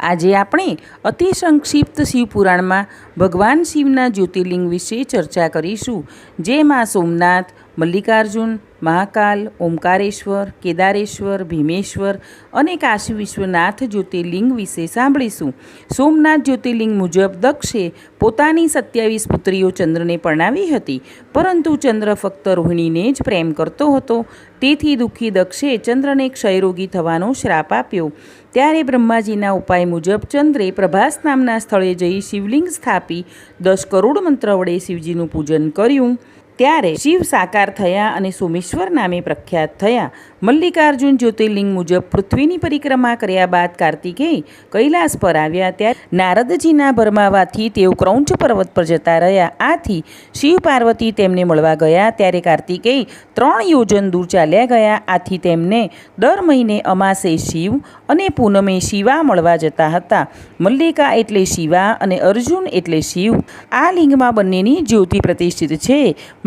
આજે આપણે અતિ સંક્ષિપ્ત શિવપુરાણમાં ભગવાન શિવના જ્યોતિર્લિંગ વિશે ચર્ચા કરીશું. જેમાં સોમનાથ. મલ્લિકાર્જુન, મહાકાલ, ઓમકારેશ્વર, કેદારેશ્વર, ભીમેશ્વર અને કાશી વિશ્વનાથ જ્યોતિર્લિંગ વિશે સાંભળીશું. સોમનાથ જ્યોતિર્લિંગ મુજબ દક્ષે પોતાની સત્યાવીસ પુત્રીઓ ચંદ્રને પરણાવી હતી, પરંતુ ચંદ્ર ફક્ત રોહિણીને જ પ્રેમ કરતો હતો. તેથી દુઃખી દક્ષે ચંદ્રને ક્ષયરોગી થવાનો શ્રાપ આપ્યો. ત્યારે બ્રહ્માજીના ઉપાય મુજબ ચંદ્રે પ્રભાસ નામના સ્થળે જઈ શિવલિંગ સ્થાપી દસ કરોડ મંત્ર વડે શિવજીનું પૂજન કર્યું. ત્યારે શિવ સાકાર થયા અને સોમેશ્વર નામે પ્રખ્યાત થયા. મલ્લિકાર્જુન જ્યોતિર્લિંગ મુજબ પૃથ્વીની પરિક્રમા કર્યા બાદ કાર્તિકેય કૈલાસ પર આવ્યા ત્યારે નારદજીના ભરમાવાથી તેઓ ક્રૌંચ પર્વત પર જતા રહ્યા. આથી શિવ પાર્વતી તેમને મળવા ગયા ત્યારે કાર્તિકેય ત્રણ યોજન દૂર ચાલ્યા ગયા. આથી તેમને દર મહિને અમાસે શિવ અને પૂનમે શિવા મળવા જતા હતા. મલ્લિકા એટલે શિવા અને અર્જુન એટલે શિવ. આ લિંગમાં બંનેની જ્યોતિ પ્રતિષ્ઠિત છે.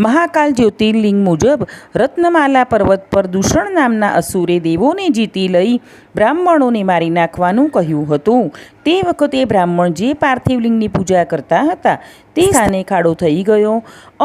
મહાકાલ જ્યોતિર્લિંગ મુજબ રત્નમાલા પર્વત પર દૂષણ નામના અસુરે દેવોને જીતી લઈ બ્રાહ્મણોને મારી નાખવાનું કહ્યું હતું. તે વખતે બ્રાહ્મણ જે પાર્થિવલિંગની પૂજા કરતા હતા તે સ્થાને ખાડો થઈ ગયો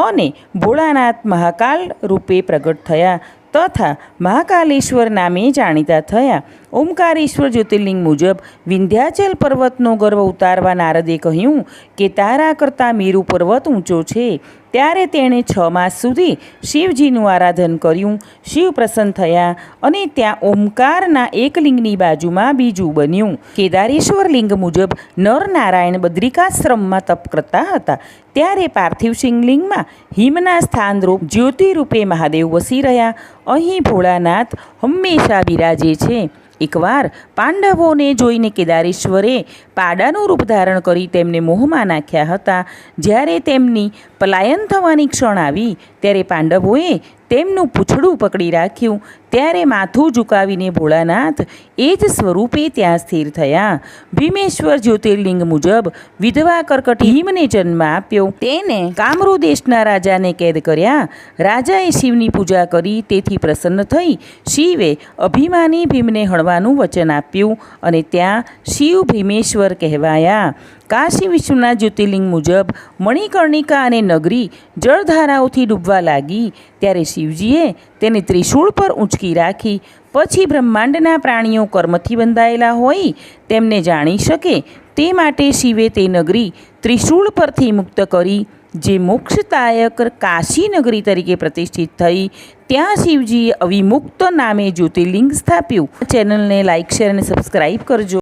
અને ભોળાનાથ મહાકાલ રૂપે પ્રગટ થયા. તથા મહાકાલેશ્વર નામે જાણીતા થયા. ઓમકારેશ્વર જ્યોતિર્લિંગ મુજબ વિંધ્યાચલ પર્વતનો ગર્વ ઉતારવા નારદે કહ્યું કે તારા કરતાં મેરુ પર્વત ઊંચો છે. ત્યારે તેણે છ માસ સુધી શિવજીનું આરાધન કર્યું. શિવ પ્રસન્ન થયા અને ત્યાં ઓમકારના એક લિંગની બાજુમાં બીજું બન્યું. કેદારેશ્વર લિંગ મુજબ નર નારાયણ બદ્રિકાશ્રમમાં તપ કરતા હતા. ત્યારે પાર્થિવ શિવલિંગમાં હિમના સ્થાનરૂપ જ્યોતિરૂપે મહાદેવ વસી રહ્યા. અહીં ભોળાનાથ હંમેશા બિરાજે છે. એકવાર પાંડવોને જોઈને કેદારેશ્વરે પાડાનું રૂપ ધારણ કરી તેમને મોહમાં નાખ્યા હતા. જ્યારે તેમની પલાયન થવાની ક્ષણ આવી, ત્યારે પાંડવોએ તેમનું પૂંછડું પકડી રાખ્યું. ત્યારે માથું ઝુકાવીને ભોળાનાથ એ જ સ્વરૂપે ત્યાં સ્થિર થયા. ભીમેશ્વર જ્યોતિર્લિંગ મુજબ વિધવા કર્કટી હિમને જન્મ આપ્યો. તેને કામરૂ દેશના રાજાને કેદ કર્યા. રાજાએ શિવની પૂજા કરી, તેથી પ્રસન્ન થઈ શિવે અભિમાની ભીમને હણવાનું વચન આપ્યું અને ત્યાં શિવ ભીમેશ્વર કહેવાયા. કાશી વિશ્વના જ્યોતિર્લિંગ મુજબ મણિકર્ણિકા અને નગરી જળધારાઓથી ડૂબવા લાગી. ત્યારે શિવજીએ તેને ત્રિશૂળ પર ઊંચકી રાખી, પછી બ્રહ્માંડના પ્રાણીઓ કર્મથી બંધાયેલા હોય, તેમને જાણી શકે તે માટે શિવે તે નગરી ત્રિશૂળ પરથી મુક્ત કરી, જે મોક્ષદાયક કાશી નગરી તરીકે પ્રતિષ્ઠિત થઈ. ત્યાં શિવજીએ અવિમુક્ત નામે જ્યોતિર્લિંગ સ્થાપ્યું. ચેનલને લાઇક, શેર અને સબસ્ક્રાઈબ કરજો.